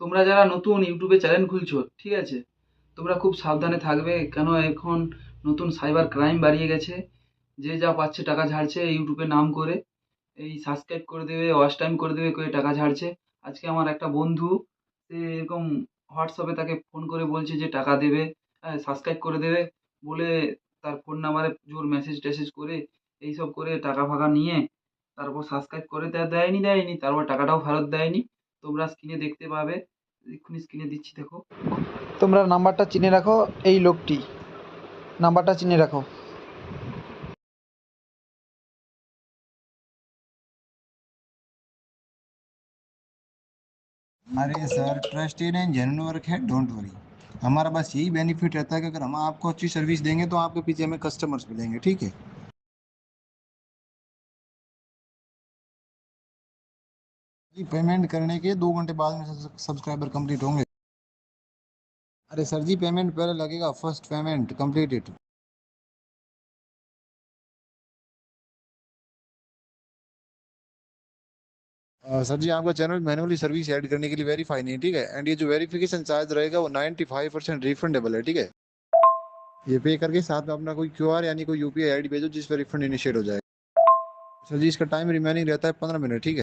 তোমরা যারা নতুন ইউটিউবে চ্যানেল খুলছো, ঠিক আছে? তোমরা খুব সাবধানে থাকবে কেন এখন নতুন সাইবার ক্রাইম বাড়িয়ে গেছে। যে যা পাচ্ছে টাকা ঝাড়ছে ইউটিউবে নাম করে, এই সাবস্ক্রাইব করে দেবে ওয়াচ টাইম করে দেবে, করে টাকা ঝাড়ছে। আজকে আমার একটা বন্ধু, সে এরকম হোয়াটসঅ্যাপে তাকে ফোন করে বলছে যে টাকা দেবে হ্যাঁ সাবস্ক্রাইব করে দেবে। বলে তার ফোন নাম্বারে জোর মেসেজ টেসেজ করে, এইসব করে টাকা ফাকা নিয়ে, তারপর সাবস্ক্রাইব করে দেয়, দেয়নি দেয়নি, তারপর টাকাটাও ফেরত দেয়নি। তোমরা স্ক্রিনে দেখতে পাবে এক্ষুনি স্ক্রিনে দিচ্ছি দেখো তোমরা নাম্বারটা চিনে রাখো এই লোকটি নাম্বারটা চিনে রাখো अरे sir trusted and genuine work है डोंट वरी हमारा बस यही बेनिफिट रहता है कि अगर हम आपको अच्छी सर्विस देंगे तो आपके पीछे हमें कस्टमर्स मिलेंगे ठीक है जी पेमेंट करने के दो घंटे बाद में सब्सक्राइबर कंप्लीट होंगे। अरे सर जी पेमेंट पहले लगेगा first payment completed sir ji, आपका चैनल मैनुअली सर्विस ऐड करने के लिए वेरीफाई नहीं, ठीक है? एंड ये जो वेरिफिकेशन चार्ज रहेगा, वो 95 परसेंट रिफंडेबल है, ठीक है? ये पे करके साथ में अपना कोई क्यूआर यानी कोई यूपीआई आईडी भेजो, जिस पर रिफंड इनिशिएट हो जाएगा। सर जी, इसका टाइम रिमेनिंग रहता है पंद्रह मिनट, ठीक है?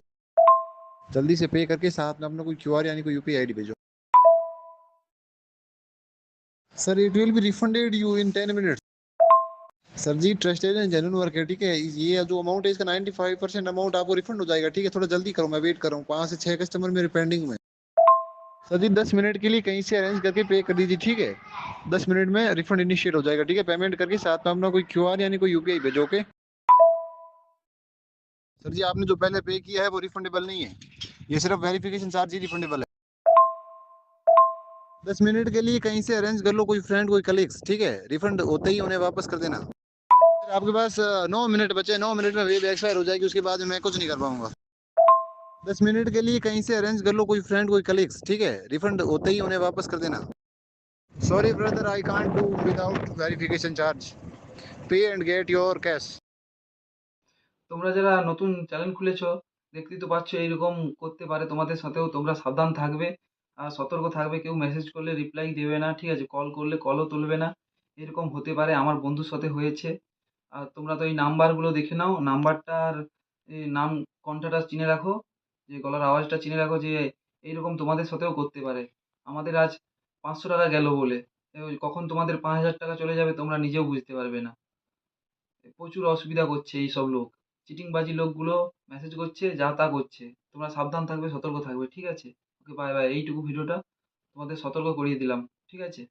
जल्दी से पे करके साथ में अपना कोई क्यूआर यानी कोई यूपीआई आईडी भेजो। Sir it will be refunded you in ten minutes sir ji trusted and genuine work है, ठीक है? ये जो अमाउंट है, इसका 95 परसेंट अमाउंट आपको रिफंड हो जाएगा, ठीक है? थोड़ा जल्दी करो, मैं वेट कर रहा हूँ, पाँच से छः कस्टमर मेरे पेंडिंग में। सर जी, दस मिनट के लिए कहीं से अरेंज करके पे कर दीजिए, ठीक है? दस मिनट में रिफंड इनिशिएट हो जाएगा, ठीक है? पेमेंट करके साथ में अपना कोई क्यू आर यानी कोई यूपीआई भेजो ओके सर जी, आपने जो पहले पे किया है, वो रिफंडेबल नहीं है। ये सिर्फ़ वेरिफिकेशन चार्ज ही रिफंडेबल है। दस मिनट के लिए कहीं से अरेंज कर लो, कोई फ्रेंड कोई कलीग्स ठीक है? रिफंड होते ही उन्हें वापस कर देना। आपके पास नौ मिनट बचे, नौ मिनट में वेब एक्सपायर हो जाएगी, उसके बाद मैं कुछ नहीं कर पाऊँगा। दस मिनट के लिए कहीं से अरेंज कर लो, कोई फ्रेंड कोई कलीग्स ठीक है? रिफंड होते ही उन्हें वापस कर देना। Sorry brother I can't do without verification charge pay and get your cash তোমরা যারা নতুন চ্যানেল খুলেছো, দেখতেই তো পাচ্ছ এইরকম করতে পারে তোমাদের সাথেও, তোমরা সাবধান থাকবে। আর সতর্ক থাকবে, কেউ মেসেজ করলে রিপ্লাই দেবে না, ঠিক আছে? কল করলে কলও তুলবে না। এরকম হতে পারে, আমার বন্ধুর সাথে হয়েছে। আর তোমরা তো এই নাম্বারগুলো দেখে নাও। নাম্বারটার নাম, কণ্ঠটা চিনে রাখো, যে গলার আওয়াজটা চিনে রাখো, যে এইরকম তোমাদের সাথেও করতে পারে। আমাদের আজ পাঁচশো টাকা গেল বলে। কখন তোমাদের পাঁচ হাজার টাকা চলে যাবে, তোমরা নিজেও বুঝতে পারবে না। প্রচুর অসুবিধা করছে এই সব লোক। চিটিংবাজি লোকগুলো মেসেজ করছে, যা তা করছে। তোমরা সাবধান থাকবে, সতর্ক থাকবে, ঠিক আছে? ওকে বাই বাই এইটুকু ভিডিওটা তোমাদের সতর্ক করিয়ে দিলাম, ঠিক আছে?